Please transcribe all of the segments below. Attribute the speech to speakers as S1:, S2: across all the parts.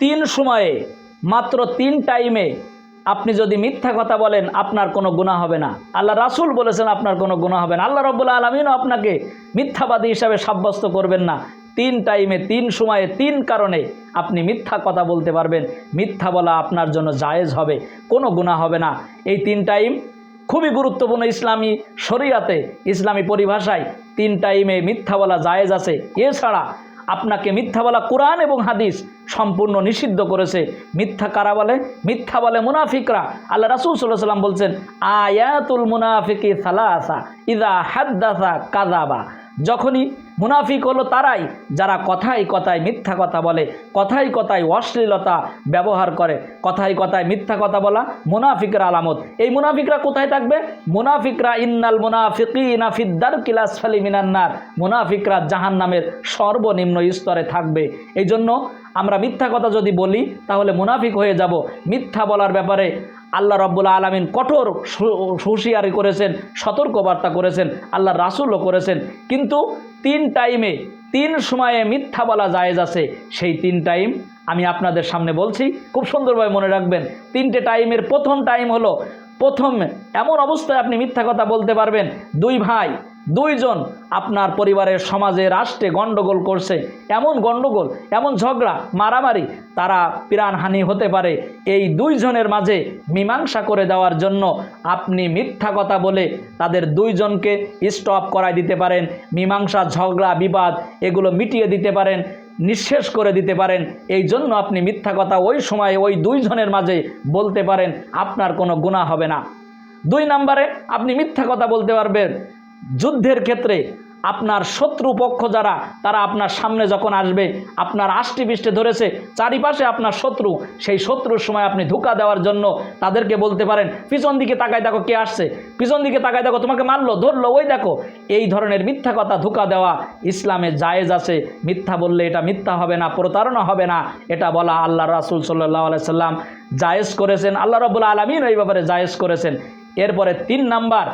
S1: তিন সময়ে, মাত্র তিন টাইমে আপনি যদি মিথ্যা কথা বলেন, আপনার কোনো গুণা হবে না। আল্লাহ রাসুল বলেছেন, আপনার কোনো গুণা হবে না। আল্লাহ রব্বুল্লা আলমিনও আপনাকে মিথ্যাবাদী হিসাবে সাব্যস্ত করবেন না। তিন টাইমে, তিন সময়ে, তিন কারণে আপনি মিথ্যা কথা বলতে পারবেন। মিথ্যা বলা আপনার জন্য জায়েজ হবে, কোনো গুণা হবে না। এই তিন টাইম খুবই গুরুত্বপূর্ণ ইসলামী শরিয়াতে, ইসলামী পরিভাষায় তিন টাইমে মিথ্যা বলা জায়েজ আছে। এছাড়া আপনাকে মিথ্যা বলা কোরআন এবং হাদিস সম্পূর্ণ নিষিদ্ধ করেছে। মিথ্যা কারা বলে? মিথ্যা বলে মুনাফিকরা। আল্লাহ রাসুল সাল্লাহ সাল্লাম বলছেন, আয়াতুল মুনাফিকি সালাসা, ইদা হাদ্দাসা কাজাবা যখনই মুনাফিক হলো তারাই যারা কথায় কথায় মিথ্যা কথা বলে, কথায় কথায় অশ্লীলতা ব্যবহার করে, কথায় কথায় মিথ্যা কথা বলা মুনাফিকরা আলামত। এই মুনাফিকরা কোথায় থাকবে? মুনাফিকরা ইন্নাল মুনাফিকিনা ইনাফিদ্দার কিলাস ফালি মিনান্নার মুনাফিকরা জাহান নামের সর্বনিম্ন স্তরে থাকবে। এই জন্য আমরা মিথ্যা কথা যদি বলি, তাহলে মুনাফিক হয়ে যাব। মিথ্যা বলার ব্যাপারে আল্লাহ রব্বুল্লা আলমিন কঠোর হুঁশিয়ারি করেছেন, সতর্কবার্তা করেছেন আল্লাহ রাসুলও করেছেন। কিন্তু তিন টাইমে তিন সময়ে মিথ্যা বলা জায়েজ আছে। সেই তিন টাইম আমি আপনাদের সামনে বলছি, খুব সুন্দরভাবে মনে রাখবেন। তিনটে টাইমের প্রথম টাইম হলো, প্রথম এমন অবস্থায় আপনি মিথ্যা কথা বলতে পারবেন, দুই ভাই দুইজন আপনার পরিবারের সমাজে, রাষ্ট্রে গণ্ডগোল করছে। এমন গণ্ডগোল, এমন ঝগড়া, মারামারি, তারা প্রাণহানি হতে পারে। এই দুইজনের মাঝে মীমাংসা করে দেওয়ার জন্য আপনি মিথ্যা কথা বলে তাদের দুইজনকে স্টপ করায় দিতে পারেন। মীমাংসা, ঝগড়া, বিবাদ, এগুলো মিটিয়ে দিতে পারেন, নিঃশেষ করে দিতে পারেন। এই জন্য আপনি মিথ্যা কথা ওই সময়ে ওই দুইজনের মাঝে বলতে পারেন, আপনার কোনো গুণা হবে না। দুই নম্বরে আপনি মিথ্যা কথা বলতে পারবেন। যুদ্ধের ক্ষেত্রে আপনার শত্রু পক্ষ যারা, তারা আপনার সামনে যখন আসবে, আপনার আষ্টি পৃষ্ঠে ধরেছে, চারিপাশে আপনার শত্রু, সেই শত্রুর সময় আপনি ধোকা দেওয়ার জন্য তাদেরকে বলতে পারেন, পিছন দিকে তাকায় দেখো কে আসছে, পিছন দিকে তাকায় দেখো তোমাকে মারলো, ধরলো, ওই দেখো। এই ধরনের মিথ্যা কথা, ধোকা দেওয়া ইসলামে জায়েজ আছে। মিথ্যা বললে এটা মিথ্যা হবে না, প্রতারণা হবে না। এটা বলা আল্লাহ রাসুল সাল্লাহ আলাইসাল্লাম জায়েজ করেছেন। আল্লাহ রবুল্লা আলমিন এই ব্যাপারে জায়েজ করেছেন। এরপরে তিন নাম্বার,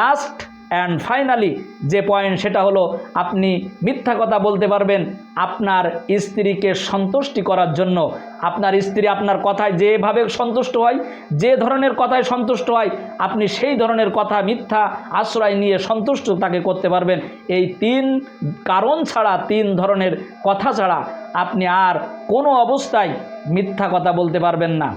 S1: লাস্ট অ্যান্ড ফাইনালি যে পয়েন্ট সেটা হলো, আপনি মিথ্যা কথা বলতে পারবেন আপনার স্ত্রীকে সন্তুষ্টি করার জন্য। আপনার স্ত্রী আপনার কথায় যেভাবে সন্তুষ্ট হয়, যে ধরনের কথায় সন্তুষ্ট হয়, আপনি সেই ধরনের কথা মিথ্যা আশ্রয় নিয়ে সন্তুষ্ট তাকে করতে পারবেন। এই তিন কারণ ছাড়া, তিন ধরনের কথা ছাড়া আপনি আর কোনো অবস্থায় মিথ্যা কথা বলতে পারবেন না।